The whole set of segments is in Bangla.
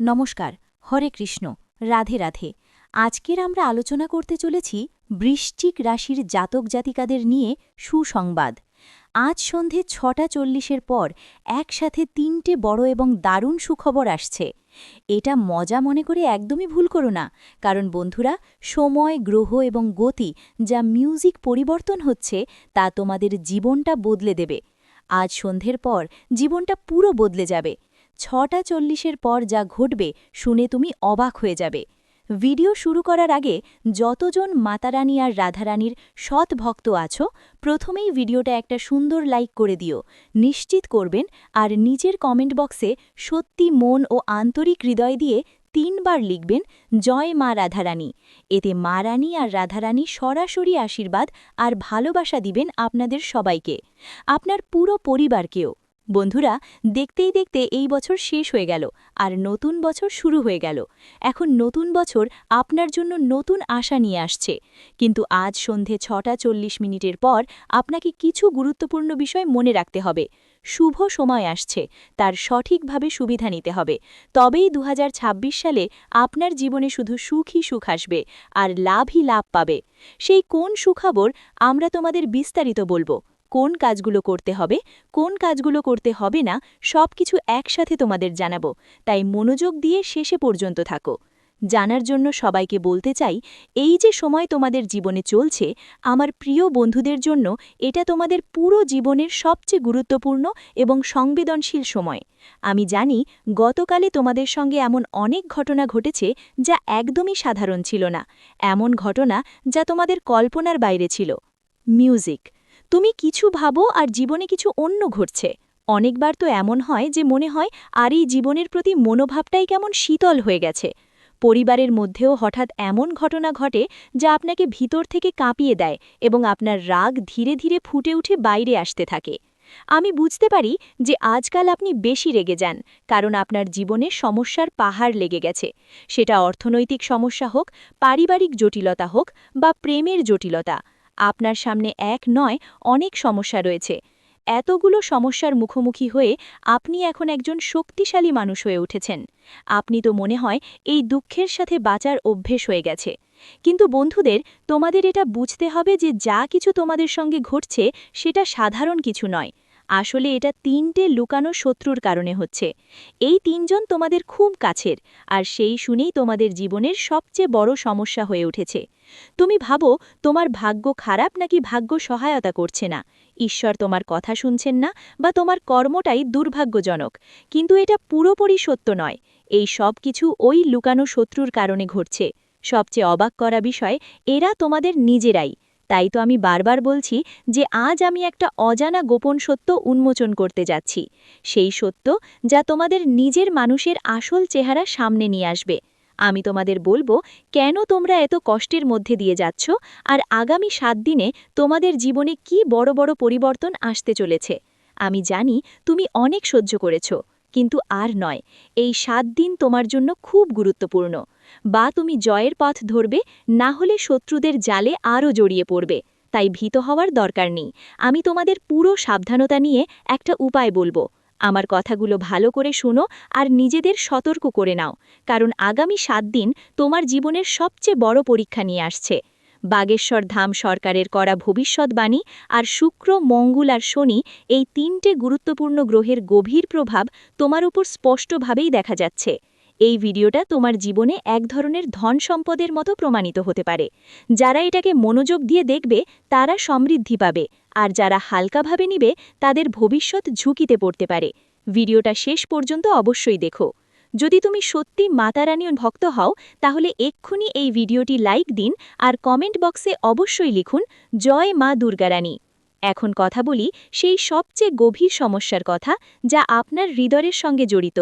নমস্কার, হরে কৃষ্ণ, রাধে রাধে। আজকের আমরা আলোচনা করতে চলেছি বৃশ্চিক রাশির জাতক জাতিকাদের নিয়ে সুসংবাদ। আজ সন্ধে ছটা চল্লিশের পর একসাথে তিনটে বড় এবং দারুণ সুখবর আসছে। এটা মজা মনে করে একদমই ভুল করো না, কারণ বন্ধুরা, সময়, গ্রহ এবং গতি যা মিউজিক পরিবর্তন হচ্ছে, তা তোমাদের জীবনটা বদলে দেবে। আজ সন্ধ্যের পর জীবনটা পুরো বদলে যাবে। ছটা চল্লিশের পর যা ঘটবে শুনে তুমি অবাক হয়ে যাবে। ভিডিও শুরু করার আগে যতজন মাতারানী আর রাধারানীর সৎ ভক্ত আছো, প্রথমেই ভিডিওটা একটা সুন্দর লাইক করে দিও। নিশ্চিত করবেন, আর নিজের কমেন্ট বক্সে সত্যি মন ও আন্তরিক হৃদয় দিয়ে তিনবার লিখবেন, জয় মা রাধারানী। এতে মা রানী আর রাধারানী সরাসরি আশীর্বাদ আর ভালোবাসা দিবেন আপনাদের সবাইকে, আপনার পুরো পরিবারকেও। বন্ধুরা, দেখতেই দেখতে এই বছর শেষ হয়ে গেল আর নতুন বছর শুরু হয়ে গেল। এখন নতুন বছর আপনার জন্য নতুন আশা নিয়ে আসছে। কিন্তু আজ সন্ধে ছটা চল্লিশ মিনিটের পর আপনাকে কিছু গুরুত্বপূর্ণ বিষয় মনে রাখতে হবে। শুভ সময় আসছে, তার সঠিকভাবে সুবিধা নিতে হবে। তবেই দু হাজার ছাব্বিশ সালে আপনার জীবনে শুধু সুখই সুখ আসবে আর লাভই লাভ পাবে। সেই কোন সুখবর আমরা তোমাদের বিস্তারিত বলব? কোন কাজগুলো করতে হবে, কোন কাজগুলো করতে হবে না সব কিছু একসাথে তোমাদের জানাব। তাই মনোযোগ দিয়ে শেষে পর্যন্ত থাকো। জানার জন্য সবাইকে বলতে চাই, এই যে সময় তোমাদের জীবনে চলছে, আমার প্রিয় বন্ধুদের জন্য এটা তোমাদের পুরো জীবনের সবচেয়ে গুরুত্বপূর্ণ এবং সংবেদনশীল সময়। আমি জানি, গতকালে তোমাদের সঙ্গে এমন অনেক ঘটনা ঘটেছে যা একদমই সাধারণ ছিল না। এমন ঘটনা যা তোমাদের কল্পনার বাইরে ছিল। মিউজিক। তুমি কিছু ভাবো আর জীবনে কিছু অন্য ঘটছে। অনেকবার তো এমন হয় যে মনে হয়, আর এই জীবনের প্রতি মনোভাবটাই কেমন শীতল হয়ে গেছে। পরিবারের মধ্যেও হঠাৎ এমন ঘটনা ঘটে যা আপনাকে ভিতর থেকে কাঁপিয়ে দেয় এবং আপনার রাগ ধীরে ধীরে ফুটে উঠে বাইরে আসতে থাকে। আমি বুঝতে পারি যে আজকাল আপনি বেশি রেগে যান, কারণ আপনার জীবনে সমস্যার পাহাড় লেগে গেছে। সেটা অর্থনৈতিক সমস্যা হোক, পারিবারিক জটিলতা হোক বা প্রেমের জটিলতা। আপনার সামনে এক নয়, অনেক সমস্যা রয়েছে। এতগুলো সমস্যার মুখোমুখি হয়ে আপনি এখন একজন শক্তিশালী মানুষ হয়ে উঠেছেন। আপনি তো মনে হয় এই দুঃখের সাথে বাঁচার অভ্যেস হয়ে গেছে। কিন্তু বন্ধুদের, তোমাদের এটা বুঝতে হবে যে যা কিছু তোমাদের সঙ্গে ঘটছে, সেটা সাধারণ কিছু নয়। আসলে এটা তিনটে লুকানো শত্রুর কারণে হচ্ছে। এই তিনজন তোমাদের খুব কাছের, আর সেই শুনেই তোমাদের জীবনের সবচেয়ে বড় সমস্যা হয়ে উঠেছে। তুমি ভাবো, তোমার ভাগ্য খারাপ নাকি ভাগ্য সহায়তা করছে না? ঈশ্বর তোমার কথা শুনছেন না বা তোমার কর্মটাই দুর্ভাগ্যজনক। কিন্তু এটা পুরোপুরি সত্য নয়। এই সব কিছু ওই লুকানো শত্রুর কারণে ঘটছে। সবচেয়ে অবাক করা বিষয়, এরা তোমাদের নিজেরাই। তাই তো আমি বারবার বলছি যে আজ আমি একটা অজানা গোপন সত্য উন্মোচন করতে যাচ্ছি। সেই সত্য যা তোমাদের নিজের মানুষের আসল চেহারা সামনে নিয়ে আসবে। আমি তোমাদের বলব, কেন তোমরা এত কষ্টের মধ্যে দিয়ে যাচ্ছ আর আগামী সাত দিনে তোমাদের জীবনে কি বড় বড় পরিবর্তন আসতে চলেছে? আমি জানি তুমি অনেক সহ্য করেছ। কিন্তু আর নয়, এই সাত দিন তোমার জন্য খুব গুরুত্বপূর্ণ। বা তুমি জয়ের পথ ধরবে, না হলে শত্রুদের জালে আরও জড়িয়ে পড়বে। তাই ভীত হওয়ার দরকার নেই। আমি তোমাদের পুরো সাবধানতা নিয়ে একটা উপায় বলব। আমার কথাগুলো ভালো করে শোনো আর নিজেদের সতর্ক করে নাও। কারণ আগামী সাত দিন তোমার জীবনের সবচেয়ে বড় পরীক্ষা নিয়ে আসছে। বাগেশ্বর ধাম সরকারের করা ভবিষ্যৎবাণী আর শুক্র, মঙ্গল আর শনি এই তিনটে গুরুত্বপূর্ণ গ্রহের গভীর প্রভাব তোমার উপর স্পষ্টভাবেই দেখা যাচ্ছে। এই ভিডিওটা তোমার জীবনে এক ধরনের ধন সম্পদের মতো প্রমাণিত হতে পারে। যারা এটাকে মনোযোগ দিয়ে দেখবে, তারা সমৃদ্ধি পাবে। আর যারা হালকাভাবে নিবে, তাদের ভবিষ্যৎ ঝুঁকিতে পড়তে পারে। ভিডিওটা শেষ পর্যন্ত অবশ্যই দেখো। যদি তুমি সত্যি মাতারানীয় ভক্ত হও, তাহলে এক্ষুনি এই ভিডিওটি লাইক দিন আর কমেন্ট বক্সে অবশ্যই লিখুন, জয় মা দুর্গারানী এখন কথা বলি সেই সবচেয়ে গভীর সমস্যার কথা যা আপনার হৃদয়ের সঙ্গে জড়িত।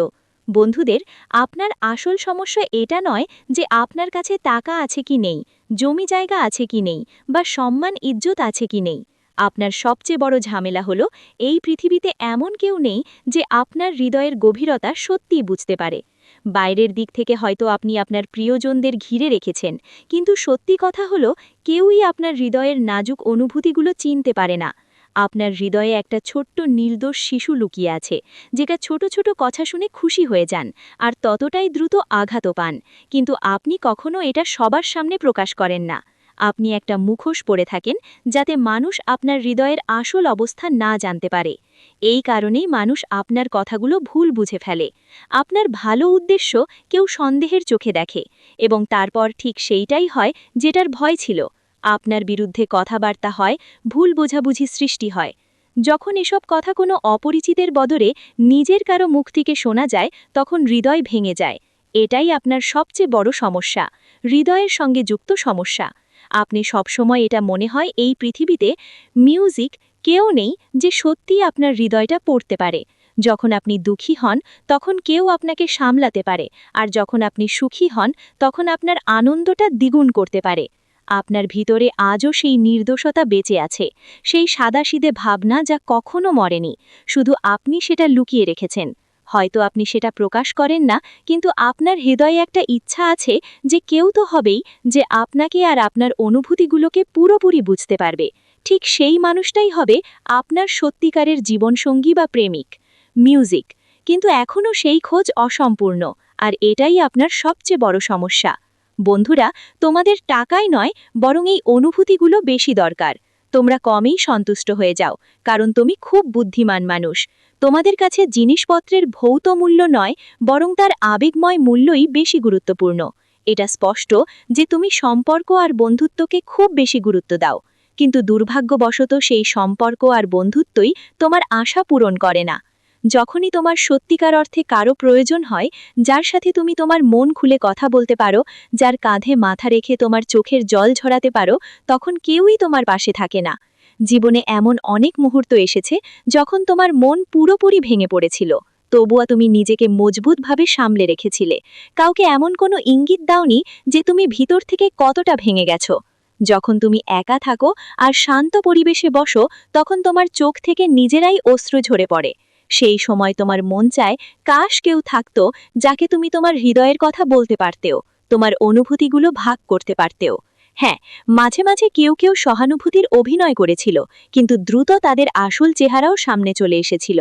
বন্ধুদের, আপনার আসল সমস্যা এটা নয় যে আপনার কাছে টাকা আছে কি নেই, জমি জায়গা আছে কি নেই বা সম্মান, ইজ্জত আছে কি নেই। আপনার সবচেয়ে বড় ঝামেলা হল এই পৃথিবীতে এমন কেউ নেই যে আপনার হৃদয়ের গভীরতা সত্যিই বুঝতে পারে। বাইরের দিক থেকে হয়তো আপনি আপনার প্রিয়জনদের ঘিরে রেখেছেন, কিন্তু সত্যি কথা হলো, কেউই আপনার হৃদয়ের নাজুক অনুভূতিগুলো চিনতে পারে না। আপনার হৃদয়ে একটা ছোট্ট নির্দোষ শিশু লুকিয়ে আছে, যেটা ছোট ছোট কথা শুনে খুশি হয়ে যান, আর ততটাই দ্রুত আঘাতও পান। কিন্তু আপনি কখনো এটা সবার সামনে প্রকাশ করেন না। আপনি একটা মুখোশ পরে থাকেন যাতে মানুষ আপনার হৃদয়ের আসল অবস্থা না জানতে পারে। এই কারণেই মানুষ আপনার কথাগুলো ভুল বুঝে ফেলে। আপনার ভালো উদ্দেশ্য কেউ সন্দেহের চোখে দেখে এবং তারপর ঠিক সেইটাই হয় যেটার ভয় ছিল। আপনার বিরুদ্ধে কথাবার্তা হয়, ভুল বোঝাবুঝি সৃষ্টি হয়। যখন এসব কথা কোনো অপরিচিতের বদরে নিজের কারও মুখ থেকে শোনা যায়, তখন হৃদয় ভেঙে যায়। এটাই আপনার সবচেয়ে বড় সমস্যা, হৃদয়ের সঙ্গে যুক্ত সমস্যা। আপনি সবসময় এটা মনে হয় এই পৃথিবীতে মিউজিক কেউ নেই যে সত্যিই আপনার হৃদয়টা পড়তে পারে। যখন আপনি দুঃখী হন, তখন কেউ আপনাকে সামলাতে পারে আর যখন আপনি সুখী হন, তখন আপনার আনন্দটা দ্বিগুণ করতে পারে। আপনার ভিতরে আজও সেই নির্দোষতা বেঁচে আছে, সেই সাদাসিদে ভাবনা যা কখনো মরেনি। শুধু আপনি সেটা লুকিয়ে রেখেছেন। হয়তো আপনি সেটা প্রকাশ করেন না, কিন্তু আপনার হৃদয়ে একটা ইচ্ছা আছে যে কেউ তো হবেই, যে আপনাকে আর আপনার অনুভূতিগুলোকে পুরোপুরি বুঝতে পারবে। ঠিক সেই মানুষটাই হবে আপনার সত্যিকারের জীবনসঙ্গী বা প্রেমিক। মিউজিক। কিন্তু এখনও সেই খোঁজ অসম্পূর্ণ, আর এটাই আপনার সবচেয়ে বড় সমস্যা। বন্ধুরা, তোমাদের টাকাই নয়, বরং এই অনুভূতিগুলো বেশি দরকার। তোমরা কমেই সন্তুষ্ট হয়ে যাও, কারণ তুমি খুব বুদ্ধিমান মানুষ। তোমাদের কাছে জিনিসপত্রের ভৌত মূল্য নয়, বরং তার আবেগময় মূল্যই বেশি গুরুত্বপূর্ণ। এটা স্পষ্ট যে তুমি সম্পর্ক আর বন্ধুত্বকে খুব বেশি গুরুত্ব দাও। কিন্তু দুর্ভাগ্যবশত সেই সম্পর্ক আর বন্ধুত্বই তোমার আশা পূরণ করে না। যখনই তোমার সত্যিকার অর্থে কারও প্রয়োজন হয়, যার সাথে তুমি তোমার মন খুলে কথা বলতে পারো, যার কাঁধে মাথা রেখে তোমার চোখের জল ঝরাতে পারো, তখন কেউই তোমার পাশে থাকে না। জীবনে এমন অনেক মুহূর্ত এসেছে যখন তোমার মন পুরোপুরি ভেঙে পড়েছিল। তবুয়া তুমি নিজেকে মজবুতভাবে সামলে রেখেছিলে। কাউকে এমন কোনো ইঙ্গিত দাওনি যে তুমি ভিতর থেকে কতটা ভেঙে গেছো। যখন তুমি একা থাকো আর শান্ত পরিবেশে বসো, তখন তোমার চোখ থেকে নিজেরাই অশ্রু ঝরে পড়ে। সেই সময় তোমার মন চায় কাশ কেউ থাকতো যাকে তুমি তোমার হৃদয়ের কথা বলতে পারতেও, তোমার অনুভূতিগুলো ভাগ করতে পারতেও। হ্যাঁ মাঝে মাঝে কেউ কেউ সহানুভূতির অভিনয় করেছিল, কিন্তু দ্রুত তাদের আসল চেহারাও সামনে চলে এসেছিল।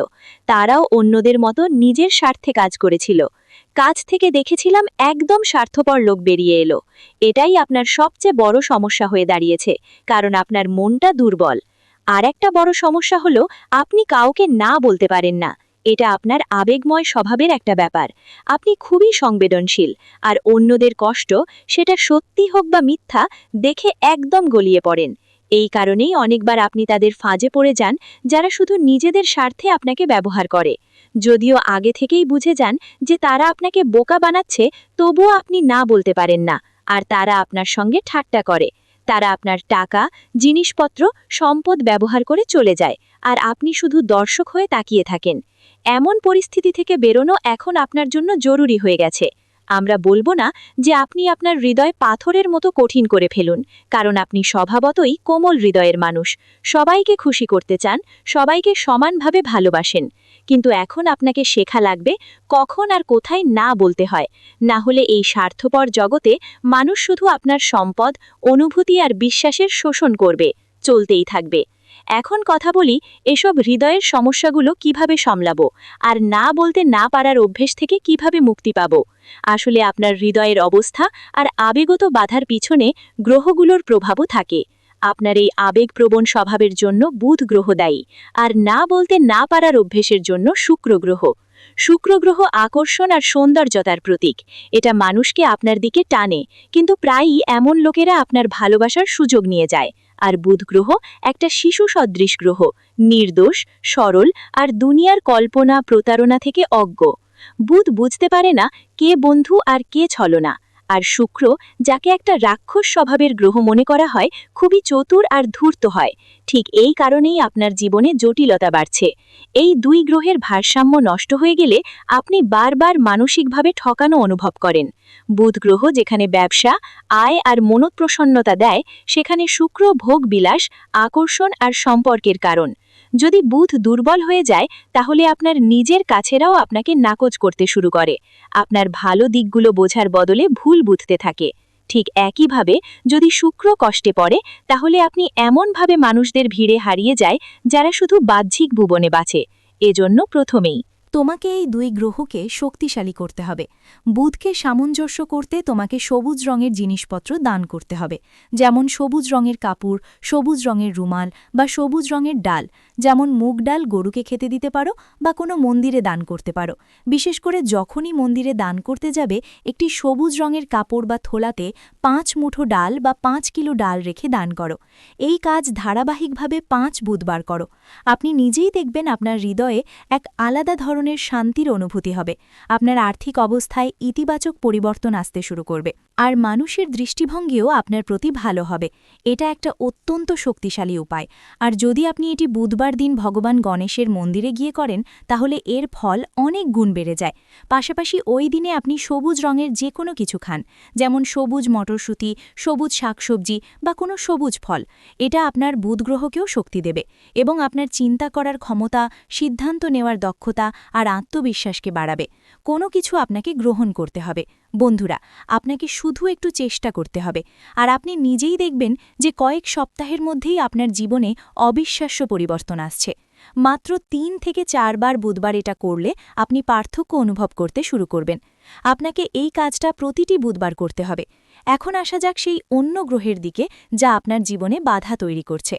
তারাও অন্যদের মতো নিজের স্বার্থে কাজ করেছিল। কাজ থেকে দেখেছিলাম একদম স্বার্থপর লোক বেরিয়ে এলো। এটাই আপনার সবচেয়ে বড় সমস্যা হয়ে দাঁড়িয়েছে, কারণ আপনার মনটা দুর্বল। আর একটা বড় সমস্যা হলো, আপনি কাউকে না বলতে পারেন না। এটা আপনার আবেগময় স্বভাবের একটা ব্যাপার। আপনি খুবই সংবেদনশীল, আর অন্যদের কষ্ট সেটা সত্যি হোক বা মিথ্যা দেখে একদম গলিয়ে পড়েন। এই কারণেই অনেকবার আপনি তাদের ফাঁজে পড়ে যান, যারা শুধু নিজেদের স্বার্থে আপনাকে ব্যবহার করে। যদিও আগে থেকেই বুঝে যান যে তারা আপনাকে বোকা বানাচ্ছে, তবুও আপনি না বলতে পারেন না, আর তারা আপনার সঙ্গে ঠাট্টা করে। তারা আপনার টাকা, জিনিসপত্র, সম্পদ ব্যবহার করে চলে যায়, আর আপনি শুধু দর্শক হয়ে তাকিয়ে থাকেন। এমন পরিস্থিতি থেকে বেরোনো এখন আপনার জন্য জরুরি হয়ে গেছে। আমরা বলব না যে আপনি আপনার হৃদয় পাথরের মতো কঠিন করে ফেলুন, কারণ আপনি স্বভাবতই কোমল হৃদয়ের মানুষ। সবাইকে খুশি করতে চান, সবাইকে সমানভাবে ভালোবাসেন। কিন্তু এখন আপনাকে শেখা লাগবে কখন আর কোথায় না বলতে হয়। না হলে এই স্বার্থপর জগতে মানুষ শুধু আপনার সম্পদ, অনুভূতি আর বিশ্বাসের শোষণ করবে, চলতেই থাকবে। এখন কথা বলি এসব হৃদয়ের সমস্যাগুলো কীভাবে সামলাবো আর না বলতে না পারার অভ্যেস থেকে কীভাবে মুক্তি পাব? আসলে আপনার হৃদয়ের অবস্থা আর আবেগত বাধার পিছনে গ্রহগুলোর প্রভাবও থাকে। আপনার এই আবেগপ্রবণ স্বভাবের জন্য বুধ গ্রহ দায়ী আর না বলতে না পারার অভ্যেসের জন্য শুক্র গ্রহ। শুক্র গ্রহ আকর্ষণ আর সৌন্দর্যতার প্রতীক। এটা মানুষকে আপনার দিকে টানে, কিন্তু প্রায়ই এমন লোকেরা আপনার ভালোবাসার সুযোগ নিয়ে যায়। আর বুধ গ্রহ একটা শিশু সদৃশ গ্রহ। নির্দোষ, সরল আর দুনিয়ার কল্পনা প্রতারণা থেকে অজ্ঞ। বুধ বুঝতে পারে না কে বন্ধু আর কে ছলনা। আর শুক্র, যাকে একটা রাক্ষস স্বভাবের গ্রহ মনে করা হয়, খুবই চতুর আর ধূর্ত হয়। ঠিক এই কারণেই আপনার জীবনে জটিলতা বাড়ছে। এই দুই গ্রহের ভারসাম্য নষ্ট হয়ে গেলে আপনি বারবার মানসিকভাবে ঠকানো অনুভব করেন। বুধ গ্রহ যেখানে ব্যবসা, আয় আর মনোপ্রসন্নতা দেয়, সেখানে শুক্র ভোগ বিলাস, আকর্ষণ আর সম্পর্কের কারণ। যদি বুধ দুর্বল হয়ে যায়, তাহলে আপনার নিজের কাছেরাও আপনাকে নাকচ করতে শুরু করে। আপনার ভালো দিকগুলো বোঝার বদলে ভুল বুঝতে থাকে। ঠিক একইভাবে যদি শুক্র কষ্টে পড়ে, তাহলে আপনি এমনভাবে মানুষদের ভিড়ে হারিয়ে যায়, যারা শুধু বাহ্যিক ভুবনে বাঁচে এজন্য প্রথমেই তোমাকে এই দুই গ্রহকে শক্তিশালী করতে হবে। বুধকে সামঞ্জস্য করতে তোমাকে সবুজ রঙের জিনিসপত্র দান করতে হবে। যেমন সবুজ রঙের কাপড়, সবুজ রঙের রুমাল বা সবুজ রঙের ডাল। যেমন মুগ ডাল গরুকে খেতে দিতে পারো বা কোনো মন্দিরে দান করতে পারো। বিশেষ করে যখনই মন্দিরে দান করতে যাবে, একটি সবুজ রঙের কাপড় বা থোলাতে পাঁচ মুঠো ডাল বা পাঁচ কিলো ডাল রেখে দান করো। এই কাজ ধারাবাহিকভাবে পাঁচ বুধবার করো। আপনি নিজেই দেখবেন আপনার হৃদয়ে এক আলাদা ধরনের শান্তির অনুভূতি হবে। আপনার আর্থিক অবস্থায় ইতিবাচক পরিবর্তন আসতে শুরু করবে। আর মানুষের দৃষ্টিভঙ্গিও আপনার প্রতি ভালো হবে। এটা একটা অত্যন্ত শক্তিশালী উপায়। আর যদি আপনি এটি বুধবার দিন ভগবান গণেশের মন্দিরে গিয়ে করেন, তাহলে এর ফল অনেক গুণ বেড়ে যায়। পাশাপাশি ওই দিনে আপনি সবুজ রঙের যে কোনো কিছু খান, যেমন সবুজ মটরশুঁটি, সবুজ শাকসবজি বা কোনো সবুজ ফল। এটা আপনার বুধ গ্রহকেও শক্তি দেবে এবং আপনার চিন্তা করার ক্ষমতা, সিদ্ধান্ত নেওয়ার দক্ষতা আর আত্মবিশ্বাসকে বাড়াবে। কোনো কিছু আপনাকে গ্রহণ করতে হবে। বন্ধুরা, আপনাকে শুধু একটু চেষ্টা করতে হবে। আর আপনি নিজেই দেখবেন যে কয়েক সপ্তাহের মধ্যেই আপনার জীবনে অবিশ্বাস্য পরিবর্তন আসছে। মাত্র তিন থেকে চারবার বুধবার এটা করলে আপনি পার্থক্য অনুভব করতে শুরু করবেন। আপনাকে এই কাজটা প্রতিটি বুধবার করতে হবে। এখন আসা যাক সেই অন্য গ্রহের দিকে, যা আপনার জীবনে বাধা তৈরি করছে।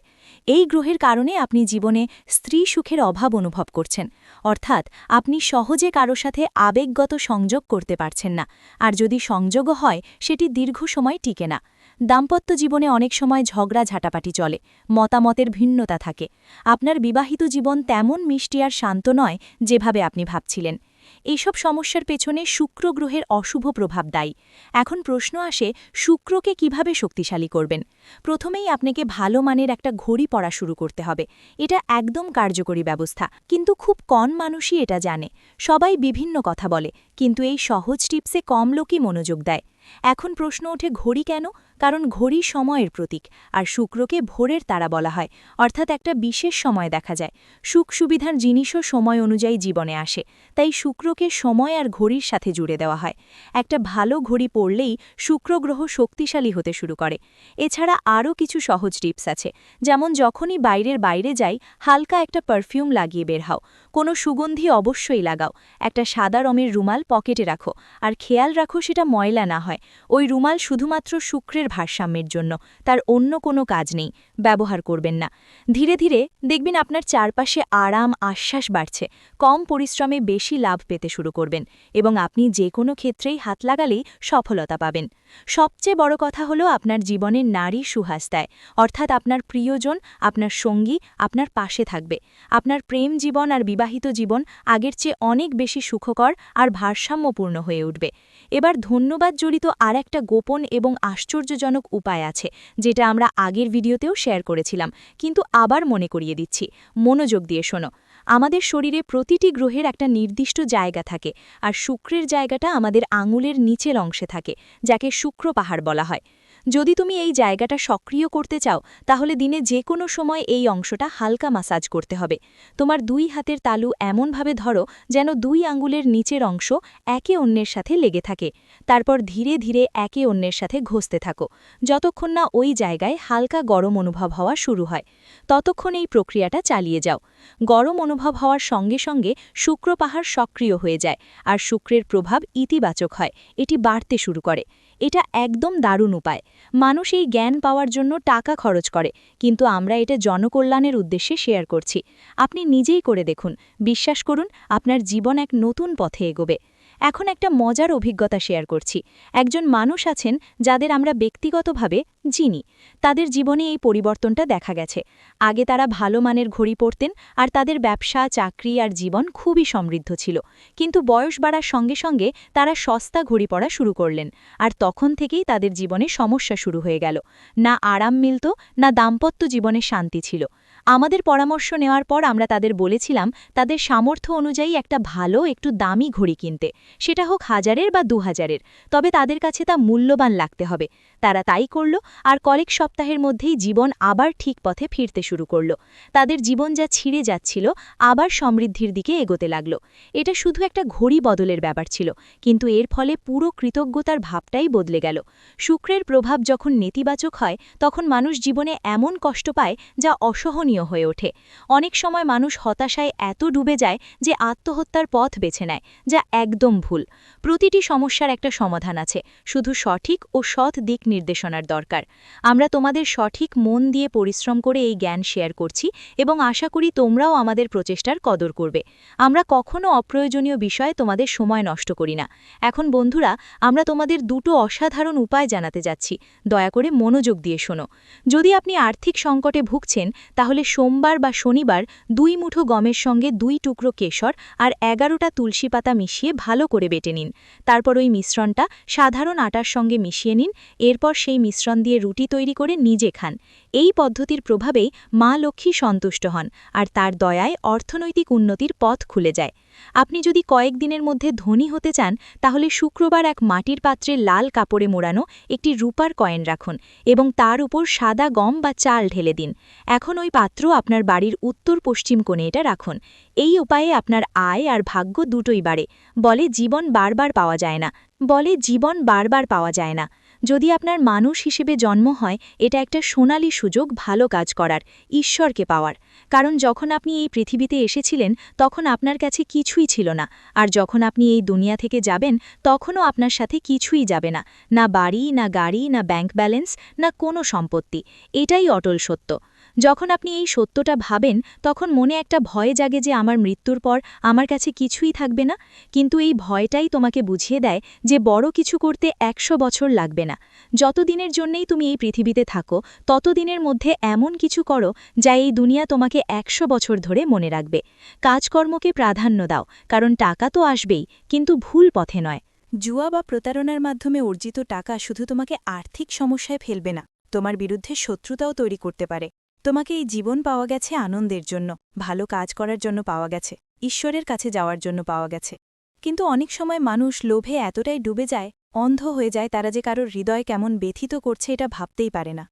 এই গ্রহের কারণে আপনি জীবনে স্ত্রী সুখের অভাব অনুভব করছেন। অর্থাৎ আপনি সহজে কারও সাথে আবেগগত সংযোগ করতে পারছেন না। আর যদি সংযোগও হয়, সেটি দীর্ঘ সময় টিকে না। দাম্পত্য জীবনে অনেক সময় ঝগড়া ঝাঁটাপাটি চলে, মতামতের ভিন্নতা থাকে। আপনার বিবাহিত জীবন তেমন মিষ্টি আর শান্ত নয়, যেভাবে আপনি ভাবছিলেন। এইসব সমস্যার পেছনে শুক্র গ্রহের অশুভ প্রভাব দায়ী। এখন প্রশ্ন আসে, শুক্রকে কীভাবে শক্তিশালী করবেন? প্রথমেই আপনাকে ভালো মানের একটা ঘড়ি পড়া শুরু করতে হবে। এটা একদম কার্যকরী ব্যবস্থা। কিন্তু খুব কম মানুষই এটা জানে। সবাই বিভিন্ন কথা বলে, কিন্তু এই সহজ টিপসে কম লোকই মনোযোগ দেয়। এখন প্রশ্ন ওঠে, ঘড়ি কেন? কারণ ঘড়ি সময়ের প্রতীক, আর শুক্রকে ভোরের তারা বলা হয়, অর্থাৎ একটা বিশেষ সময় দেখা যায়। সুখ সুবিধার জিনিসও সময় অনুযায়ী জীবনে আসে, তাই শুক্রকে সময় আর ঘড়ির সাথে জুড়ে দেওয়া হয়। একটা ভালো ঘড়ি পড়লেই শুক্র গ্রহ শক্তিশালী হতে শুরু করে। এছাড়া আরও কিছু সহজ টিপস আছে, যেমন যখনই বাইরের বাইরে যাই, হালকা একটা পারফিউম লাগিয়ে বের হও। কোনো সুগন্ধি অবশ্যই লাগাও। একটা সাদা রমের রুমাল পকেটে রাখো। আর খেয়াল রাখো সেটা ময়লা না হয়। ওই রুমাল শুধুমাত্র শুক্রের ভারসাম্যের জন্য। তার অন্য কোনো কাজ নেই। ব্যবহার করবেন না। ধীরে ধীরে দেখবেন আপনার চারপাশে আরাম, আশ্বাস বাড়ছে। কম পরিশ্রমে বেশি লাভ পেতে শুরু করবেন। এবং আপনি যে কোনো ক্ষেত্রেই হাত লাগালেই সফলতা পাবেন। সবচেয়ে বড় কথা হলো আপনার জীবনের নারী সুহাস দেয়। অর্থাৎ আপনার প্রিয়জন, আপনার সঙ্গী আপনার পাশে থাকবে। আপনার প্রেম জীবন আর বিবাহিত জীবন আগের চেয়ে অনেক বেশি সুখকর আর ভারসাম্যপূর্ণ হয়ে উঠবে। এবার ধন্যবাদ জড়িত আর একটা গোপন এবং আশ্চর্যজনক উপায় আছে, যেটা আমরা আগের ভিডিওতেও শেয়ার করেছিলাম, কিন্তু আবার মনে করিয়ে দিচ্ছি। মনোযোগ দিয়ে শোনো। আমাদের শরীরে প্রতিটি গ্রহের একটা নির্দিষ্ট জায়গা থাকে, আর শুক্রের জায়গাটা আমাদের আঙুলের নিচের অংশে থাকে, যাকে শুক্র পাহাড় বলা হয়। যদি তুমি এই জায়গাটা সক্রিয় করতে চাও, তাহলে দিনে যে কোনো সময় এই অংশটা হালকা মাসাজ করতে হবে। তোমার দুই হাতের তালু এমনভাবে ধরো, যেন দুই আঙ্গুলের নিচের অংশ একে অন্যের সাথে লেগে থাকে। তারপর ধীরে ধীরে একে অন্যের সাথে ঘষতে থাকো। যতক্ষণ না ওই জায়গায় হালকা গরম অনুভব হওয়া শুরু হয়, ততক্ষণ এই প্রক্রিয়াটা চালিয়ে যাও। গরম অনুভব হওয়ার সঙ্গে সঙ্গে শুক্র পাহাড় সক্রিয় হয়ে যায়, আর শুক্রের প্রভাব ইতিবাচক হয়, এটি বাড়তে শুরু করে। এটা একদম দারুণ উপায়। মানুষ এই জ্ঞান পাওয়ার জন্য টাকা খরচ করে, কিন্তু আমরা এটা জনকল্যাণের উদ্দেশ্যে শেয়ার করছি। আপনি নিজেই করে দেখুন। বিশ্বাস করুন, আপনার জীবন এক নতুন পথে এগোবে। এখন একটা মজার অভিজ্ঞতা শেয়ার করছি। একজন মানুষ আছেন যাদের আমরা ব্যক্তিগতভাবে চিনি। তাদের জীবনে এই পরিবর্তনটা দেখা গেছে। আগে তারা ভালো মানের ঘড়ি পড়তেন আর তাদের ব্যবসা, চাকরি আর জীবন খুবই সমৃদ্ধ ছিল। কিন্তু বয়স বাড়ার সঙ্গে সঙ্গে তারা সস্তা ঘড়ি পড়া শুরু করলেন আর তখন থেকেই তাদের জীবনে সমস্যা শুরু হয়ে গেল। না আরাম মিলত, না দাম্পত্য জীবনে শান্তি ছিল। আমাদের পরামর্শ নেওয়ার পর আমরা তাদের বলেছিলাম, তাদের সামর্থ্য অনুযায়ী একটা ভালো, একটু দামি ঘড়ি কিনতে। সেটা হোক হাজারের বা দু হাজারের তবে তাদের কাছে তা মূল্যবান লাগতে হবে। তারা তাই করল আর কয়েক সপ্তাহের মধ্যেই জীবন আবার ঠিক পথে ফিরতে শুরু করল। তাদের জীবন যা ছিঁড়ে যাচ্ছিল আবার সমৃদ্ধির দিকে এগোতে লাগল। এটা শুধু একটা ঘড়ি বদলের ব্যাপার ছিল, কিন্তু এর ফলে পুরো কৃতজ্ঞতার ভাবটাই বদলে গেল। শুক্রের প্রভাব যখন নেতিবাচক হয়, তখন মানুষ জীবনে এমন কষ্ট পায় যা অসহনীয় হয়ে ওঠে। অনেক সময় মানুষ হতাশায় এত ডুবে যায় যে আত্মহত্যার পথ বেছে নেয়, যা একদম ভুল। প্রতিটি সমস্যার একটা সমাধান আছে, শুধু সঠিক ও সৎ দিক নির্দেশনার দরকার। আমরা তোমাদের সঠিক মন দিয়ে পরিশ্রম করে এই জ্ঞান শেয়ার করছি এবং আশা করি তোমরাও আমাদের প্রচেষ্টার কদর করবে। আমরা কখনো অপ্রয়োজনীয় বিষয়ে তোমাদের সময় নষ্ট করি না। এখন বন্ধুরা, আমরা তোমাদের দুটো অসাধারণ উপায় জানাতে যাচ্ছি। দয়া করে মনোযোগ দিয়ে শোনো। যদি আপনি আর্থিক সংকটে ভুগছেন, তাহলে সোমবার বা শনিবার দুই মুঠো গমের সঙ্গে দুই টুকরো কেশর আর এগারোটা তুলসী পাতা মিশিয়ে ভালো করে বেটে নিন। তারপর ওই মিশ্রণটা সাধারণ আটার সঙ্গে মিশিয়ে নিন। এরপর সেই মিশ্রণ দিয়ে রুটি তৈরি করে নিজে খান। এই পদ্ধতির প্রভাবেই মা লক্ষ্মী সন্তুষ্ট হন আর তার দয়ায় অর্থনৈতিক উন্নতির পথ খুলে যায়। আপনি যদি কয়েকদিনের মধ্যে ধনী হতে চান, তাহলে শুক্রবার এক মাটির পাত্রে লাল কাপড়ে মোড়ানো একটি রূপার কয়েন রাখুন এবং তার উপর সাদা গম বা চাল ঢেলে দিন। এখন ওই পাত্র আপনার বাড়ির উত্তর পশ্চিম কোণে এটা রাখুন। এই উপায়ে আপনার আয় আর ভাগ্য দুটোই বাড়ে। বলে জীবন বারবার পাওয়া যায় না। বলে জীবন বারবার পাওয়া যায় না। যদি আপনার মানুষ হিসেবে জন্ম হয়, এটা একটা সোনালী সুযোগ ভালো কাজ করার, ঈশ্বরকে পাওয়ার। কারণ যখন আপনি এই পৃথিবীতে এসেছিলেন, তখন আপনার কাছে কিছুই ছিল না। আর যখন আপনি এই দুনিয়া থেকে যাবেন, তখনও আপনার সাথে কিছুই যাবে না। না বাড়ি, না গাড়ি, না ব্যাংক ব্যালেন্স না কোনো সম্পত্তি। এটাই অটল সত্য। যখন আপনি এই সত্যটা ভাবেন, তখন মনে একটা ভয় জাগে যে আমার মৃত্যুর পর আমার কাছে কিছুই থাকবে না। কিন্তু এই ভয়টাই তোমাকে বুঝিয়ে দেয় যে বড় কিছু করতে একশো বছর লাগবে না। যতদিনের জন্যেই তুমি এই পৃথিবীতে থাকো, ততদিনের মধ্যে এমন কিছু করো যা এই দুনিয়া তোমাকে একশো বছর ধরে মনে রাখবে। কাজকর্মকে প্রাধান্য দাও, কারণ টাকা তো আসবেই, কিন্তু ভুল পথে নয়। জুয়া বা প্রতারণার মাধ্যমে অর্জিত টাকা শুধু তোমাকে আর্থিক সমস্যায় ফেলবে না, তোমার বিরুদ্ধে শত্রুতাও তৈরি করতে পারে। তোমাকে এই জীবন পাওয়া গেছে আনন্দের জন্য, ভালো কাজ করার জন্য পাওয়া গেছে, ঈশ্বরের কাছে যাওয়ার জন্য পাওয়া গেছে। কিন্তু অনেক সময় মানুষ লোভে এতটাই ডুবে যায়, অন্ধ হয়ে যায় তারা যে কারোর হৃদয় কেমন ব্যথিত করছে এটা ভাবতেই পারে না।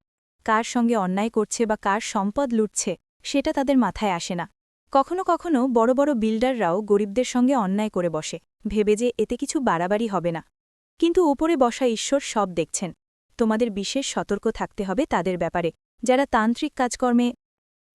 কার সঙ্গে অন্যায় করছে বা কার সম্পদ লুটছে, সেটা তাদের মাথায় আসে না। কখনো কখনো বড় বড় বিল্ডাররাও গরিবদের সঙ্গে অন্যায় করে বসে, ভেবে যে এতে কিছু বাড়াবাড়ি হবে না। কিন্তু ওপরে বসা ঈশ্বর সব দেখছেন। তোমাদের বিশেষ সতর্ক থাকতে হবে তাদের ব্যাপারে। যারা তান্ত্রিক কাজকর্মে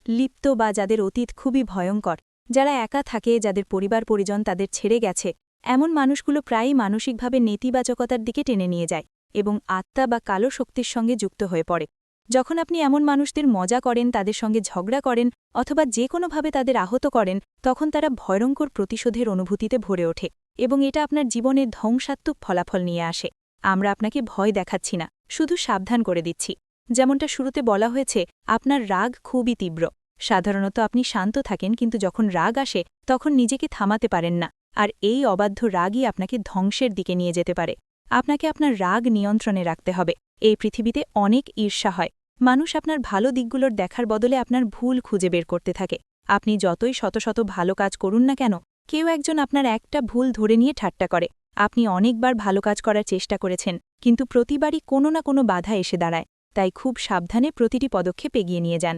লিপ্ত বা যাদের অতীত খুবই ভয়ঙ্কর, যারা একা থাকে, যাদের পরিবার পরিজন তাদের ছেড়ে গেছে, এমন মানুষগুলো প্রায়ই মানসিকভাবে নেতিবাচকতার দিকে টেনে নিয়ে যায় এবং আত্মা বা কালো শক্তির সঙ্গে যুক্ত হয়ে পড়ে। যখন আপনি এমন মানুষদের মজা করেন, তাদের সঙ্গে ঝগড়া করেন অথবা যে কোনোভাবে তাদের আহত করেন, তখন তারা ভয়ঙ্কর প্রতিশোধের অনুভূতিতে ভরে ওঠে এবং এটা আপনার জীবনের ধ্বংসাত্মক ফলাফল নিয়ে আসে। আমরা আপনাকে ভয় দেখাচ্ছি না, শুধু সাবধান করে দিচ্ছি। যেমনটা শুরুতে বলা হয়েছে, আপনার রাগ খুবই তীব্র। সাধারণত আপনি শান্ত থাকেন, কিন্তু যখন রাগ আসে, তখন নিজেকে থামাতে পারেন না, আর এই অবাধ্য রাগই আপনাকে ধ্বংসের দিকে নিয়ে যেতে পারে। আপনাকে আপনার রাগ নিয়ন্ত্রণে রাখতে হবে। এই পৃথিবীতে অনেক ঈর্ষা হয়। মানুষ আপনার ভালো দিকগুলোর দেখার বদলে আপনার ভুল খুঁজে বের করতে থাকে। আপনি যতই শত শত ভালো কাজ করুন না কেন, কেউ একজন আপনার একটা ভুল ধরে নিয়ে ঠাট্টা করে। আপনি অনেকবার ভালো কাজ করার চেষ্টা করেছেন, কিন্তু প্রতিবারই কোনো না কোনো বাধা এসে দাঁড়ায়। তাই খুব সাবধানে প্রতিটি পদক্ষেপ এগিয়ে নিয়ে যান।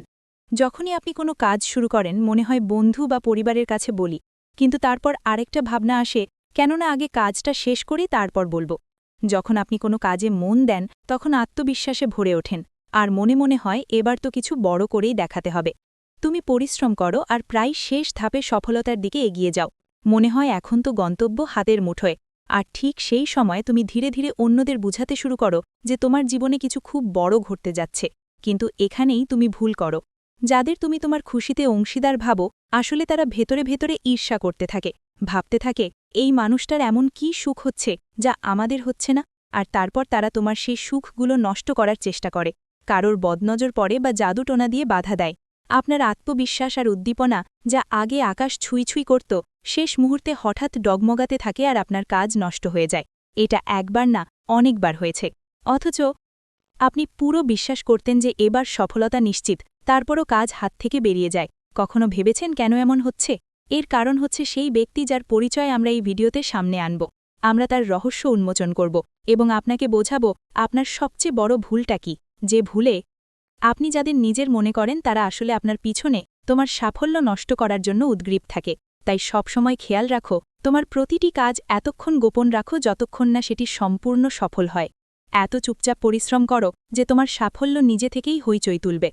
যখনই আপনি কোনো কাজ শুরু করেন, মনে হয় বন্ধু বা পরিবারের কাছে বলি, কিন্তু তারপর আরেকটা ভাবনা আসে, কেননা আগে কাজটা শেষ করেই তারপর বলব। যখন আপনি কোনো কাজে মন দেন, তখন আত্মবিশ্বাসে ভরে ওঠেন, আর মনে মনে হয় এবার তো কিছু বড় করেই দেখাতে হবে। তুমি পরিশ্রম করো আর প্রায় শেষ ধাপে সফলতার দিকে এগিয়ে যাও। মনে হয় এখন তো গন্তব্য হাতের মুঠোয়। আর ঠিক সেই সময় তুমি ধীরে ধীরে অন্যদের বুঝাতে শুরু করো যে তোমার জীবনে কিছু খুব বড় ঘটতে যাচ্ছে। কিন্তু এখানেই তুমি ভুল করো। যাদের তুমি তোমার খুশিতে অংশীদার ভাবো, আসলে তারা ভেতরে ভেতরে ঈর্ষা করতে থাকে। ভাবতে থাকে, এই মানুষটার এমন কি সুখ হচ্ছে যা আমাদের হচ্ছে না? আর তারপর তারা তোমার সেই সুখগুলো নষ্ট করার চেষ্টা করে। কারোর বদনজর পড়ে বা জাদুটোনা দিয়ে বাধা দেয়। আপনার আত্মবিশ্বাস আর উদ্দীপনা যা আগে আকাশ ছুঁই ছুঁই করত শেষ মুহূর্তে হঠাৎ ডগমগাতে থাকে আর আপনার কাজ নষ্ট হয়ে যায়। এটা একবার না, অনেকবার হয়েছে। অথচ আপনি পুরো বিশ্বাস করতেন যে এবার সফলতা নিশ্চিত, তারপরও কাজ হাত থেকে বেরিয়ে যায়। কখনো ভেবেছেন কেন এমন হচ্ছে? এর কারণ হচ্ছে সেই ব্যক্তি যার পরিচয় আমরা এই ভিডিওতে সামনে আনব। আমরা তার রহস্য উন্মোচন করব এবং আপনাকে বোঝাব, আপনার সবচেয়ে বড় ভুলটা কি? যে ভুলে আপনি যাদের নিজের মনে করেন, তারা আসলে আপনার পিছনে, তোমার সাফল্য নষ্ট করার জন্য উদ্গ্রীব থাকে। তাই সবসময় খেয়াল রাখো, তোমার প্রতিটি কাজ এতক্ষণ গোপন রাখো যতক্ষণ না সেটি সম্পূর্ণ সফল হয়। এত চুপচাপ পরিশ্রম করো যে তোমার সাফল্য নিজে থেকেই হইচই তুলবে।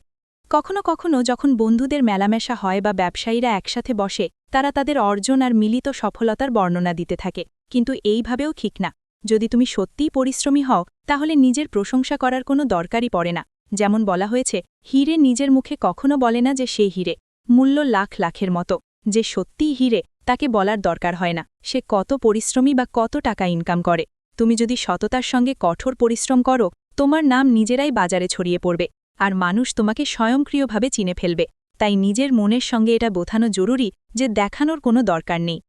কখনো কখনো যখন বন্ধুদের মেলামেশা হয় বা ব্যবসায়ীরা একসাথে বসে, তারা তাদের অর্জন আর মিলিত সফলতার বর্ণনা দিতে থাকে, কিন্তু এইভাবেও ঠিক না। যদি তুমি সত্যিই পরিশ্রমী হও, তাহলে নিজের প্রশংসা করার কোনো দরকারই পড়ে না। যেমন বলা হয়েছে, হিরে নিজের মুখে কখনো বলে না যে সে হিরে। মূল্য লাখ লাখের মতো। যে সত্যিই হিরে, তাকে বলার দরকার হয় না। সে কত পরিশ্রমী বা কত টাকা ইনকাম করে। তুমি যদি সততার সঙ্গে কঠোর পরিশ্রম করো, তোমার নাম নিজেরাই বাজারে ছড়িয়ে পড়বে, আর মানুষ তোমাকে স্বয়ংক্রিয়ভাবে চিনে ফেলবে। তাই নিজের মনের সঙ্গে এটা বোঝানো জরুরি যে দেখানোর কোনো দরকার নেই।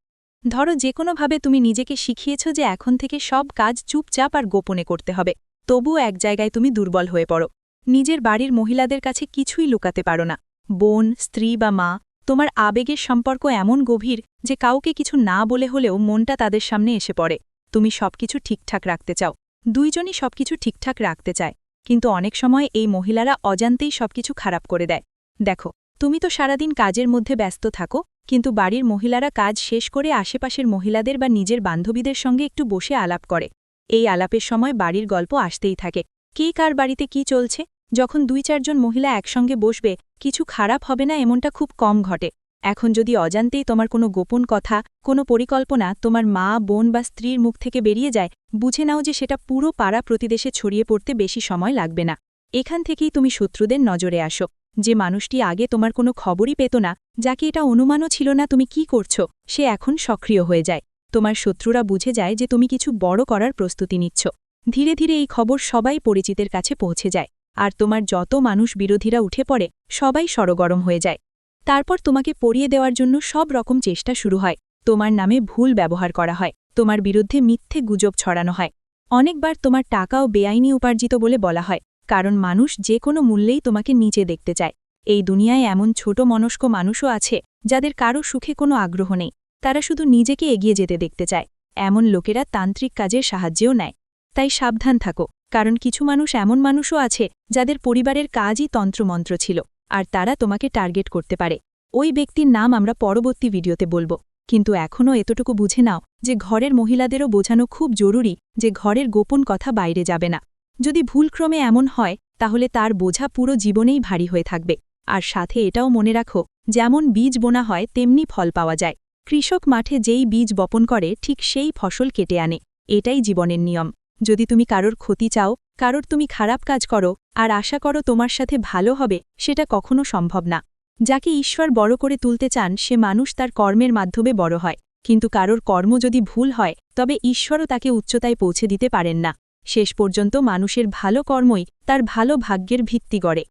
ধরো যে কোনোভাবে তুমি নিজেকে শিখিয়েছ যে এখন থেকে সব কাজ চুপচাপ আর গোপনে করতে হবে। তবুও এক জায়গায় তুমি দুর্বল হয়ে পড়ো। নিজের বাড়ির মহিলাদের কাছে কিছুই লুকাতে পারো না। বোন, স্ত্রী বা মা তোমার আবেগের সম্পর্ক এমন গভীর যে কাউকে কিছু না বলে হলেও মনটা তাদের সামনে এসে পড়ে। তুমি সবকিছু ঠিকঠাক রাখতে চাও। দুইজনই সবকিছু ঠিকঠাক রাখতে চায়। কিন্তু অনেক সময় এই মহিলারা অজান্তেই সবকিছু খারাপ করে দেয়। দেখো, তুমি তো সারাদিন কাজের মধ্যে ব্যস্ত থাকো, কিন্তু বাড়ির মহিলারা কাজ শেষ করে আশেপাশের মহিলাদের বা নিজের বান্ধবীদের সঙ্গে একটু বসে আলাপ করে। এই আলাপের সময় বাড়ির গল্প আসতেই থাকে। কে কার বাড়িতে কি চলছে? যখন দুই চারজন মহিলা একসঙ্গে বসবে, কিছু খারাপ হবে না এমনটা খুব কম ঘটে। এখন যদি অজান্তেই তোমার কোনো গোপন কথা, কোনো পরিকল্পনা তোমার মা, বোন বা স্ত্রীর মুখ থেকে বেরিয়ে যায়, বুঝে নাও যে সেটা পুরো পাড়া প্রতিদেশে ছড়িয়ে পড়তে বেশি সময় লাগবে না। এখান থেকেই তুমি শত্রুদের নজরে আসো। যে মানুষটি আগে তোমার কোনো খবরই পেত না, যাকে এটা অনুমানও ছিল না তুমি কি করছ, সে এখন সক্রিয় হয়ে যায়। তোমার শত্রুরা বুঝে যায় যে তুমি কিছু বড় করার প্রস্তুতি নিচ্ছ। ধীরে ধীরে এই খবর সবাই পরিচিতের কাছে পৌঁছে যায়। আর তোমার যত মানুষ বিরোধীরা উঠে পড়ে, সবাই সরগরম হয়ে যায়। তারপর তোমাকে পড়িয়ে দেওয়ার জন্য সব রকম চেষ্টা শুরু হয়। তোমার নামে ভুল ব্যবহার করা হয়। তোমার বিরুদ্ধে মিথ্যে গুজব ছড়ানো হয়। অনেকবার তোমার টাকাও বেআইনি উপার্জিত বলে বলা হয়, কারণ মানুষ যে কোনো মূল্যেই তোমাকে নিচে দেখতে চায়। এই দুনিয়ায় এমন ছোট মনস্ক মানুষও আছে, যাদের কারও সুখে কোনো আগ্রহ নেই। তারা শুধু নিজেকে এগিয়ে যেতে দেখতে চায়। এমন লোকেরা তান্ত্রিক কাজের সাহায্যেও নেয়। তাই সাবধান থাকো। কারণ কিছু মানুষ এমন মানুষও আছে যাদের পরিবারের কাজই তন্ত্রমন্ত্র ছিল, আর তারা তোমাকে টার্গেট করতে পারে। ওই ব্যক্তির নাম আমরা পরবর্তী ভিডিওতে বলব। কিন্তু এখনও এতটুকু বুঝে নাও যে ঘরের মহিলাদেরও বোঝানো খুব জরুরি যে ঘরের গোপন কথা বাইরে যাবে না। যদি ভুলক্রমে এমন হয়, তাহলে তার বোঝা পুরো জীবনেই ভারী হয়ে থাকবে। আর সাথে এটাও মনে রাখো, যেমন বীজ বোনা হয়, তেমনি ফল পাওয়া যায়। কৃষক মাঠে যেই বীজ বপন করে, ঠিক সেই ফসল কেটে আনে। এটাই জীবনের নিয়ম। যদি তুমি কারোর ক্ষতি চাও, কারোর তুমি খারাপ কাজ করো, আর আশা করো তোমার সাথে ভালো হবে, সেটা কখনো সম্ভব না। যাকে ঈশ্বর বড় করে তুলতে চান, সে মানুষ তার কর্মের মাধ্যমে বড় হয়। কিন্তু কারোর কর্ম যদি ভুল হয়, তবে ঈশ্বরও তাকে উচ্চতায় পৌঁছে দিতে পারেন না। শেষ পর্যন্ত মানুষের ভালো কর্মই তার ভালো ভাগ্যের ভিত্তি গড়ে।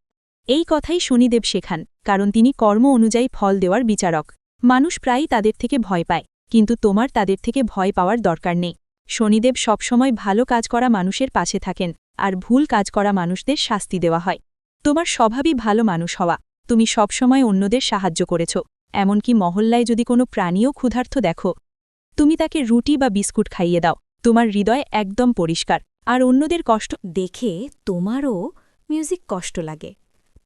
এই কথাই শনিদেব শেখান, কারণ তিনি কর্ম অনুযায়ী ফল দেওয়ার বিচারক। মানুষ প্রায়ই তাদের থেকে ভয় পায়, কিন্তু তোমার তাদের থেকে ভয় পাওয়ার দরকার নেই। শনিদেব সবসময় ভালো কাজ করা মানুষের পাশে থাকেন, আর ভুল কাজ করা মানুষদের শাস্তি দেওয়া হয়। তোমার স্বভাবই ভালো মানুষ হওয়া, তুমি সবসময় অন্যদের সাহায্য করেছ, এমনকি মহল্লায় যদি কোনো প্রাণীও ক্ষুধার্থ দেখো। তুমি তাকে রুটি বা বিস্কুট খাইয়ে দাও, তোমার হৃদয় একদম পরিষ্কার, আর অন্যদের কষ্ট দেখে তোমারও মিউজিক কষ্ট লাগে।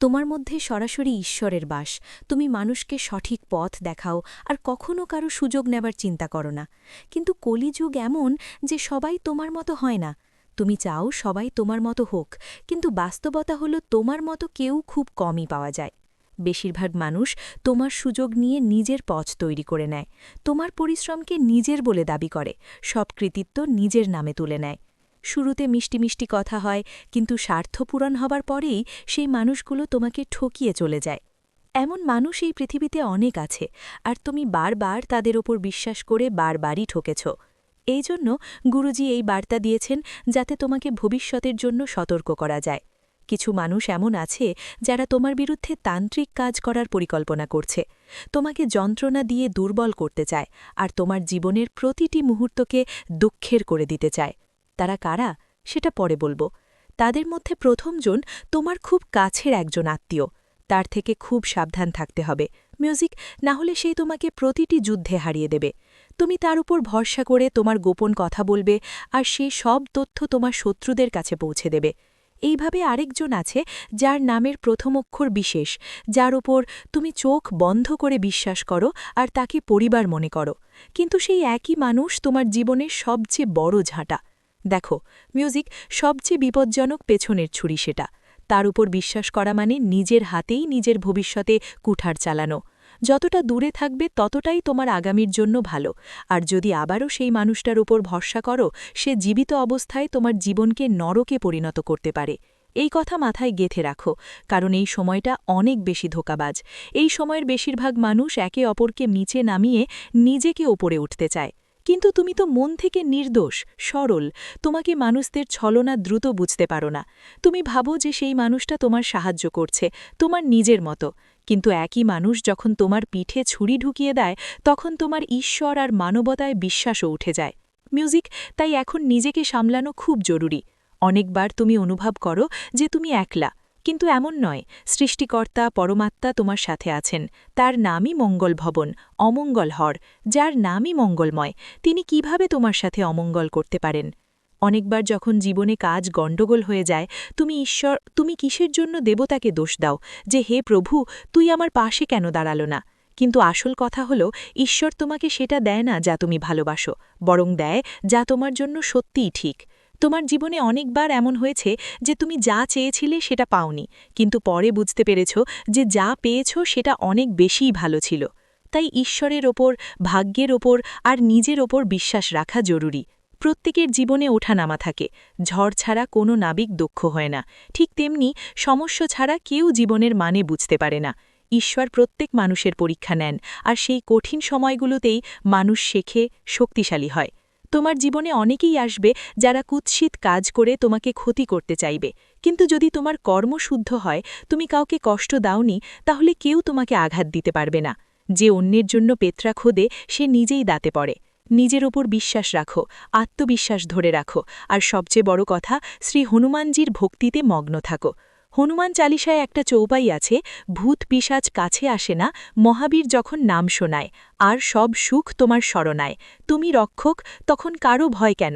তোমার মধ্যে সরাসরি ঈশ্বরের বাস। তুমি মানুষকে সঠিক পথ দেখাও আর কখনো কারও সুযোগ নেবার চিন্তা করো না। কিন্তু কলিযুগ এমন যে সবাই তোমার মতো হয় না। তুমি চাও সবাই তোমার মতো হোক, কিন্তু বাস্তবতা হলো তোমার মতো কেউ খুব কমই পাওয়া যায়। বেশিরভাগ মানুষ তোমার সুযোগ নিয়ে নিজের পথ তৈরি করে নেয়। তোমার পরিশ্রমকে নিজের বলে দাবি করে। সব কৃতিত্ব নিজের নামে তুলে নেয়। শুরুতে মিষ্টি মিষ্টি কথা হয়, কিন্তু স্বার্থপূরণ হবার পরেই সেই মানুষগুলো তোমাকে ঠকিয়ে চলে যায়। এমন মানুষ এই পৃথিবীতে অনেক আছে, আর তুমি বারবার তাদের ওপর বিশ্বাস করে বারবারই ঠকেছ। এই জন্য গুরুজি এই বার্তা দিয়েছেন যাতে তোমাকে ভবিষ্যতের জন্য সতর্ক করা যায়। কিছু মানুষ এমন আছে যারা তোমার বিরুদ্ধে তান্ত্রিক কাজ করার পরিকল্পনা করছে। তোমাকে যন্ত্রণা দিয়ে দুর্বল করতে চায়, আর তোমার জীবনের প্রতিটি মুহূর্তকে দুঃখের করে দিতে চায়। তারা কারা, সেটা পরে বলব। তাদের মধ্যে প্রথমজন তোমার খুব কাছের একজন আত্মীয়। তার থেকে খুব সাবধান থাকতে হবে। মিউজিক, না হলে সেই তোমাকে প্রতিটি যুদ্ধে হারিয়ে দেবে। তুমি তার উপর ভরসা করে তোমার গোপন কথা বলবে আর সেই সব তথ্য তোমার শত্রুদের কাছে পৌঁছে দেবে। এইভাবে আরেকজন আছে যার নামের প্রথম অক্ষর বিশেষ, যার ওপর তুমি চোখ বন্ধ করে বিশ্বাস করো আর তাকে পরিবার মনে করো। কিন্তু সেই একই মানুষ তোমার জীবনের সবচেয়ে বড় ঝাঁটা। দেখো মিউজিক সবচেয়ে বিপজ্জনক পেছনের ছুরি সেটা। তার উপর বিশ্বাস করা মানে নিজের হাতেই নিজের ভবিষ্যতে কুঠার চালানো। যতটা দূরে থাকবে ততটাই তোমার আগামীর জন্য ভালো। আর যদি আবারও সেই মানুষটার উপর ভরসা করো, সে জীবিত অবস্থায় তোমার জীবনকে নরকে পরিণত করতে পারে। এই কথা মাথায় গেথে রাখো, কারণ এই সময়টা অনেক বেশি ধোকাবাজ। এই সময়ের বেশিরভাগ মানুষ একে অপরকে নিচে নামিয়ে নিজেকে ওপরে উঠতে চায়। কিন্তু তুমি তো মন থেকে নির্দোষ, সরল। তোমাকে মানুষদের ছলনা দ্রুত বুঝতে পারো না। তুমি ভাবো যে সেই মানুষটা তোমার সাহায্য করছে, তোমার নিজের মতো। কিন্তু একই মানুষ যখন তোমার পিঠে ছুরি ঢুকিয়ে দেয়, তখন তোমার ঈশ্বর আর মানবতায় বিশ্বাসও উঠে যায়। মিউজিক, তাই এখন নিজেকে সামলানো খুব জরুরি। অনেকবার তুমি অনুভব করো যে তুমি একলা। কিন্তু এমন নয়, সৃষ্টিকর্তা পরমাত্মা তোমার সাথে আছেন, তার নামই মঙ্গল ভবন, অমঙ্গল হর, যার নামই মঙ্গলময়, তিনি কীভাবে তোমার সাথে অমঙ্গল করতে পারেন? অনেকবার যখন জীবনে কাজ গণ্ডগোল হয়ে যায়, তুমি ঈশ্বর, তুমি কিসের জন্য দেবতাকে দোষ দাও, যে হে প্রভু, তুই আমার পাশে কেন দাঁড়াল না? কিন্তু আসল কথা হলো, ঈশ্বর তোমাকে সেটা দেয় না যা তুমি ভালোবাসো, বরং দেয় যা তোমার জন্য সত্যিই ঠিক। তোমার জীবনে অনেকবার এমন হয়েছে যে তুমি যা চেয়েছিলে সেটা পাওনি। কিন্তু পরে বুঝতে পেরেছ যে যা পেয়েছ সেটা অনেক বেশিই ভালো ছিল। তাই ঈশ্বরের ওপর, ভাগ্যের ওপর আর নিজের ওপর বিশ্বাস রাখা জরুরি। প্রত্যেকের জীবনে ওঠানামা থাকে। ঝড় ছাড়া কোনো নাবিক দক্ষ হয় না। ঠিক তেমনি সমস্যা ছাড়া কেউ জীবনের মানে বুঝতে পারে না। ঈশ্বর প্রত্যেক মানুষের পরীক্ষা নেন। আর সেই কঠিন সময়গুলোতেই মানুষ শেখে, শক্তিশালী হয়। তোমার জীবনে অনেকেই আসবে যারা কুৎসিত কাজ করে তোমাকে ক্ষতি করতে চাইবে। কিন্তু যদি তোমার কর্ম শুদ্ধ হয়, তুমি কাউকে কষ্ট দাওনি, তাহলে কেউ তোমাকে আঘাত দিতে পারবে না। যে অন্যের জন্য পেত্রা খোদে, সে নিজেই দাঁতে পড়ে। নিজের ওপর বিশ্বাস রাখো, আত্মবিশ্বাস ধরে রাখো। আর সবচেয়ে বড় কথা, শ্রী হনুমানজির ভক্তিতে মগ্ন থাকো। হনুমান চালিসায় একটা চৌপাই আছে, ভূত পিসাজ কাছে আসে না, মহাবীর যখন নাম শোনায়, আর সব সুখ তোমার স্মরণায় তুমি রক্ষক, তখন কারও ভয় কেন?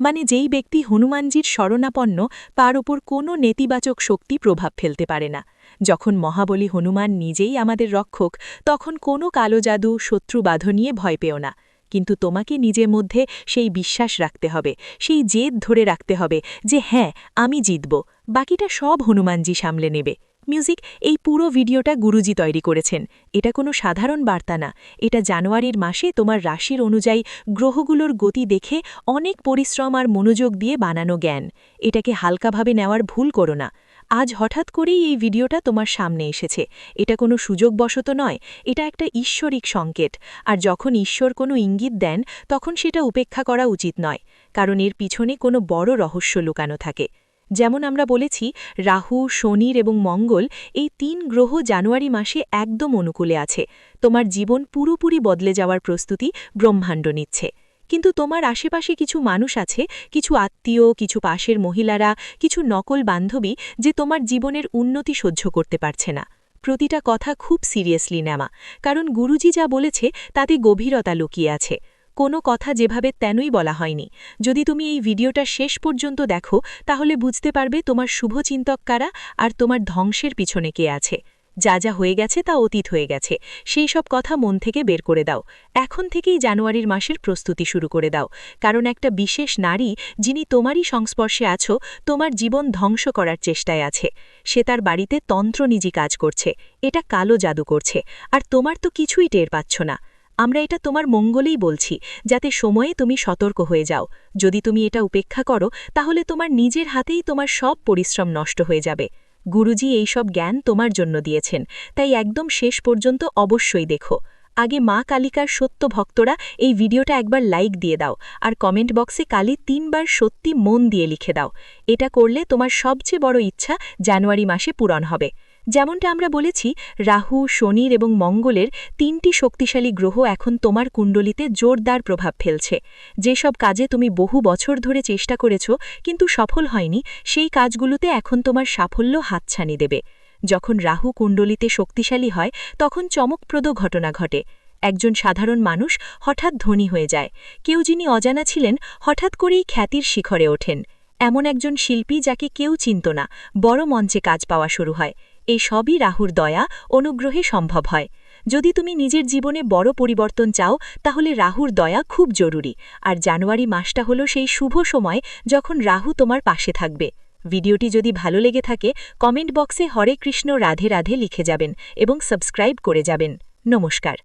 মানে যেই ব্যক্তি হনুমানজির শরণাপন্ন, তার ওপর কোনো নেতিবাচক শক্তি প্রভাব ফেলতে পারে না। যখন মহাবলী হনুমান নিজেই আমাদের রক্ষক, তখন কোনো কালো জাদু শত্রুবাধ নিয়ে ভয় পেও না। কিন্তু তোমাকে নিজের মধ্যে সেই বিশ্বাস রাখতে হবে, সেই জেদ ধরে রাখতে হবে যে হ্যাঁ আমি জিতব। বাকিটা সব হনুমানজি সামলে নেবে। মিউজিক, এই পুরো ভিডিওটা গুরুজি তৈরি করেছেন। এটা কোনো সাধারণ বার্তা না। এটা জানুয়ারির মাসে তোমার রাশির অনুযায়ী গ্রহগুলোর গতি দেখে অনেক পরিশ্রম আর মনোযোগ দিয়ে বানানো জ্ঞান। এটাকে হালকাভাবে নেওয়ার ভুল করো না। আজ হঠাৎ করেই এই ভিডিওটা তোমার সামনে এসেছে। এটা কোনো সুযোগবশত নয়, এটা একটা ঈশ্বরিক সংকেত। আর যখন ঈশ্বর কোনো ইঙ্গিত দেন, তখন সেটা উপেক্ষা করা উচিত নয়, কারণ এর পিছনে কোনো বড় রহস্য লুকানো থাকে। যেমন আমরা বলেছি, রাহু, শনির এবং মঙ্গল এই তিন গ্রহ জানুয়ারি মাসে একদম অনুকূলে আছে। তোমার জীবন পুরোপুরি বদলে যাওয়ার প্রস্তুতি ব্রহ্মাণ্ড নিচ্ছে। কিন্তু তোমার আশেপাশে কিছু মানুষ আছে, কিছু আত্মীয়, কিছু পাশের মহিলারা, কিছু নকল বান্ধবী যে তোমার জীবনের উন্নতি সহ্য করতে পারছে না। প্রতিটা কথা খুব সিরিয়াসলি নেওয়া। কারণ গুরুজি যা বলেছে, তাতে গভীরতা লুকিয়ে আছে। কোনো কথা যেভাবে তেনই বলা হয়নি। যদি তুমি এই ভিডিওটা শেষ পর্যন্ত দেখো, তাহলে বুঝতে পারবে তোমার শুভচিন্তক কারা আর তোমার ধ্বংসের পিছনে কে আছে। যা যা হয়ে গেছে তা অতীত হয়ে গেছে। সেই সব কথা মন থেকে বের করে দাও। এখন থেকেই জানুয়ারির মাসের প্রস্তুতি শুরু করে দাও। কারণ একটা বিশেষ নারী যিনি তোমারই সংস্পর্শে আছো, তোমার জীবন ধ্বংস করার চেষ্টায় আছে। সে তার বাড়িতে তন্ত্রনিজি কাজ করছে। এটা কালো জাদু করছে। আর তোমার তো কিছুই টের পাচ্ছ না। আমরা এটা তোমার মঙ্গলেই বলছি, যাতে সময়ে তুমি সতর্ক হয়ে যাও। যদি তুমি এটা উপেক্ষা করো, তাহলে তোমার নিজের হাতেই তোমার সব পরিশ্রম নষ্ট হয়ে যাবে। গুরুজি এই সব জ্ঞান তোমার জন্য দিয়েছেন, তাই একদম শেষ পর্যন্ত অবশ্যই দেখো। আগে মা কালিকার সত্য ভক্তরা এই ভিডিওটা একবার লাইক দিয়ে দাও, আর কমেন্ট বক্সে কালি তিনবার সত্যি মন দিয়ে লিখে দাও। এটা করলে তোমার সবচেয়ে বড় ইচ্ছা জানুয়ারি মাসে পূরণ হবে। যেমনটা আমরা বলেছি, রাহু, শনির এবং মঙ্গলের তিনটি শক্তিশালী গ্রহ এখন তোমার কুণ্ডলিতে জোরদার প্রভাব ফেলছে। যেসব কাজে তুমি বহু বছর ধরে চেষ্টা করেছ, কিন্তু সফল হয়নি, সেই কাজগুলোতে এখন তোমার সাফল্য হাতছানি দেবে। যখন রাহু কুণ্ডলিতে শক্তিশালী হয়, তখন চমকপ্রদ ঘটনা ঘটে। একজন সাধারণ মানুষ হঠাৎ ধনী হয়ে যায়। কেউ যিনি অজানা ছিলেন, হঠাৎ করেই খ্যাতির শিখরে ওঠেন। এমন একজন শিল্পী যাকে কেউ চিনত না, বড় মঞ্চে কাজ পাওয়া শুরু হয়। এই সবই রাহুর দয়া, অনুগ্রহে সম্ভব হয়। যদি তুমি নিজের জীবনে বড় পরিবর্তন চাও, তাহলে রাহুর দয়া খুব জরুরি। আর জানুয়ারি মাসটা হলো সেই শুভ সময় যখন রাহু তোমার পাশে থাকবে। ভিডিওটি যদি ভালো লেগে থাকে, কমেন্ট বক্সে হরে কৃষ্ণ রাধে রাধে লিখে যাবেন এবং সাবস্ক্রাইব করে যাবেন। নমস্কার।